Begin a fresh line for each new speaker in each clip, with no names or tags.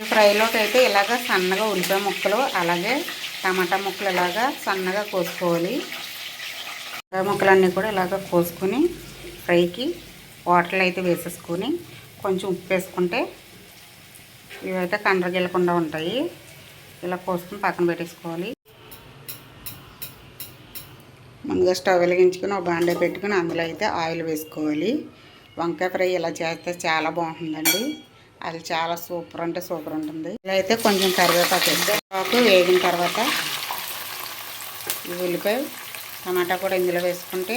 ఫ్రైలోకి అయితే ఇలాగ సన్నగా ఉల్లిపాయ ముక్కలు అలాగే టమాటా ముక్కలు ఇలాగా సన్నగా కోసుకోవాలి. ఉల్లిపాయ ముక్కలన్నీ కూడా ఇలాగ కోసుకొని ఫ్రైకి వాటర్లో అయితే వేసేసుకొని కొంచెం ఉప్పు వేసుకుంటే ఇవైతే కండ్రగిల్లకుండా ఉంటాయి. ఇలా కోసుకుని పక్కన పెట్టేసుకోవాలి. ముందుగా స్టవ్ వెలిగించుకొని ఒక బాండే పెట్టుకుని అందులో అయితే ఆయిల్ వేసుకోవాలి. వంకాయ ఫ్రై ఇలా చేస్తే చాలా బాగుంటుందండి. అది చాలా సూపర్ అంటే సూపర్ ఉంటుంది. ఇదైతే అయితే కొంచెం కరివేపాకు వేస్తే వేగిన తర్వాత ఈ ఉల్లిపాయ టమాటా కూడా ఇందులో వేసుకుంటే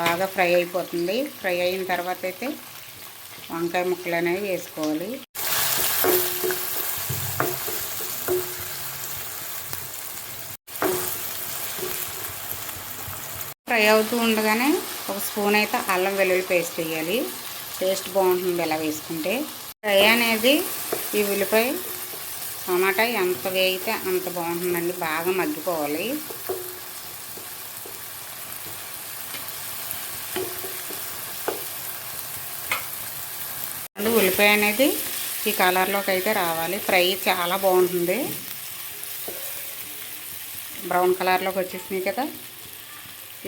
బాగా ఫ్రై అయిపోతుంది. ఫ్రై అయిన తర్వాత అయితే వంకాయ ముక్కలు అనేవి వేసుకోవాలి. ఫ్రై అవుతూ ఉండగానే ఒక స్పూన్ అయితే అల్లం వెల్లుల్లి పేస్ట్ వేయాలి. టేస్ట్ బాగుంటుంది ఇలా వేసుకుంటే. ఫ్రై అనేది ఈ ఉల్లిపాయ టమాటా ఎంత వేగితే అంత బాగుంటుందండి. బాగా మగ్గిపోవాలి. ఉల్లిపాయ అనేది ఈ కలర్లోకి అయితే రావాలి. ఫ్రై చాలా బాగుంటుంది. బ్రౌన్ కలర్లోకి వచ్చేసినాయి కదా.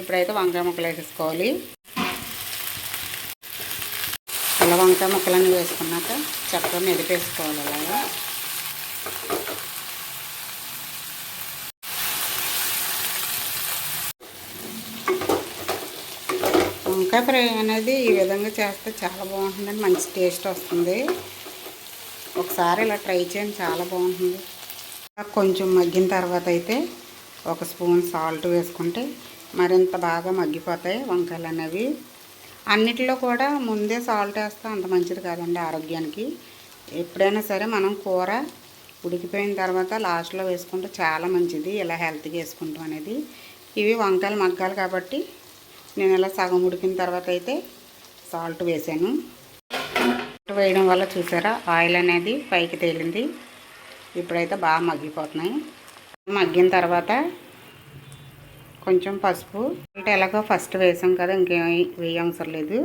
ఇప్పుడైతే వంకాయ ముక్కలు వేసేసుకోవాలి. ఇలా వంకాయ ముక్కలన్నీ వేసుకున్నాక చక్కగా మెదిపేసుకోవాలి అలాగా. వంకాయ ఫ్రై అనేది ఈ విధంగా చేస్తే చాలా బాగుంటుందండి మంచి టేస్ట్ వస్తుంది. ఒకసారి ఇలా ట్రై చేయండి చాలా బాగుంటుంది. కొంచెం మగ్గిన తర్వాత అయితే ఒక స్పూన్ సాల్ట్ వేసుకుంటే మరింత బాగా మగ్గిపోతాయి వంకాయలు అనేవి. అన్నిటిలో కూడా ముందే సాల్ట్ వేస్తే అంత మంచిది కాదండి ఆరోగ్యానికి. ఎప్పుడైనా సరే మనం కూర ఉడికిపోయిన తర్వాత లాస్ట్లో వేసుకుంటే చాలా మంచిది ఇలా హెల్త్గా వేసుకుంటాం అనేది. ఇవి వంకాయలు మగ్గాలి కాబట్టి నేను ఇలా సగం ఉడికిన తర్వాత అయితే సాల్ట్ వేసాను. సాల్ట్ వేయడం వల్ల చూసారా ఆయిల్ అనేది పైకి తేలింది. ఇప్పుడైతే బాగా మగ్గిపోతున్నాయి. మగ్గిన తర్వాత కొంచెం పసుపు. అంటే ఎలాగో ఫస్ట్ వేసాం కదా ఇంకేం వేయవసరం లేదు.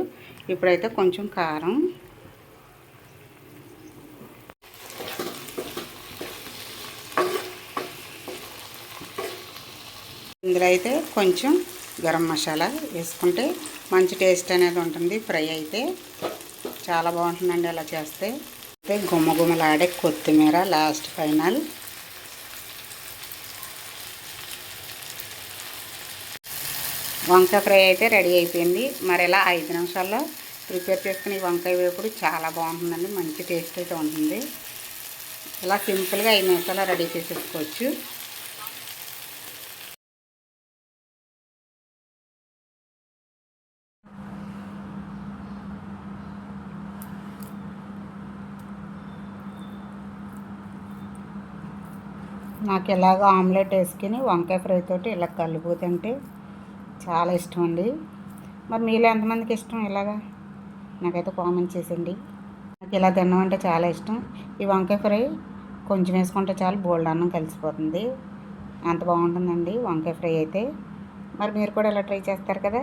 ఇప్పుడైతే కొంచెం కారం. ఇందులో అయితే కొంచెం గరం మసాలా వేసుకుంటే మంచి టేస్ట్ అనేది ఉంటుంది. ఫ్రై అయితే చాలా బాగుంటుందండి అలా చేస్తే. అయితే గుమ్మగుమ్మలాడే కొత్తిమీర లాస్ట్ ఫైనల్. వంకాయ ఫ్రై అయితే రెడీ అయిపోయింది. మరి ఇలా ఐదు నిమిషాల్లో ప్రిపేర్ చేసుకుని వంకాయ వేపుడు చాలా బాగుంటుందండి. మంచి టేస్ట్ అయితే ఉంటుంది. ఇలా సింపుల్గా ఐదు నిమిషాల్లో రెడీ చేసేసుకోవచ్చు. నాకు ఇలాగ ఆమ్లెట్ వేసుకుని వంకాయ ఫ్రై తోటి ఇలా కలుపుతుంటే చాలా ఇష్టం అండి. మరి మీలో ఎంతమందికి ఇష్టం ఇలాగా? నాకైతే కామెంట్ చేసింది నాకు ఇలా తినడం అంటే చాలా ఇష్టం. ఈ వంకాయ ఫ్రై కొంచెం వేసుకుంటే చాలు బోల్డ్ అన్నం కలిసిపోతుంది. అంత బాగుంటుందండి వంకాయ ఫ్రై అయితే. మరి మీరు కూడా ఇలా ట్రై చేస్తారు కదా?